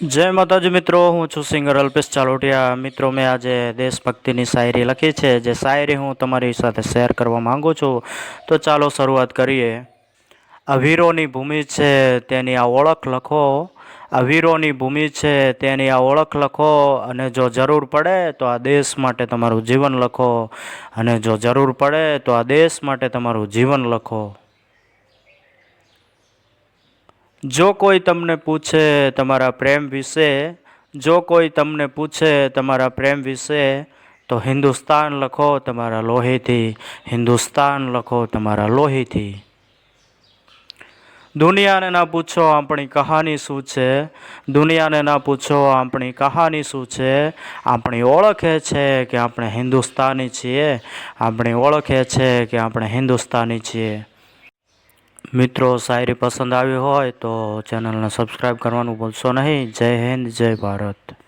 જય માતાજી મિત્રો, હું છું સિંગર અલ્પેશ ચાલોટિયા. મિત્રો, મેં આજે દેશભક્તિની શાયરી લખી છે. જે શાયરી હું તમારી સાથે શેર કરવા માંગુ છું. તો ચાલો શરૂઆત કરીએ. આ ભૂમિ છે, તેની આ ઓળખ લખો. આ ભૂમિ છે, તેની આ ઓળખ લખો. અને જો જરૂર પડે તો આ દેશ માટે તમારું જીવન લખો. અને જો જરૂર પડે તો આ દેશ માટે તમારું જીવન લખો. જો કોઈ તમને પૂછે તમારા પ્રેમ વિશે, જો કોઈ તમને પૂછે તમારા પ્રેમ વિશે, તો હિન્દુસ્તાન લખો તમારા લોહીથી, હિન્દુસ્તાન લખો તમારા લોહીથી. દુનિયાને ના પૂછો આપણી કહાની શું છે, દુનિયાને ના પૂછો આપણી કહાની શું છે, આપણી ઓળખે છે કે આપણે હિન્દુસ્તાની છીએ, આપણી ઓળખે છે કે આપણે હિન્દુસ્તાની છીએ. મિત્રો, શાયરી પસંદ આવી હોય તો ચેનલને સબસ્ક્રાઈબ કરવાનું ભૂલશો નહીં. જય હિન્દ, જય ભારત.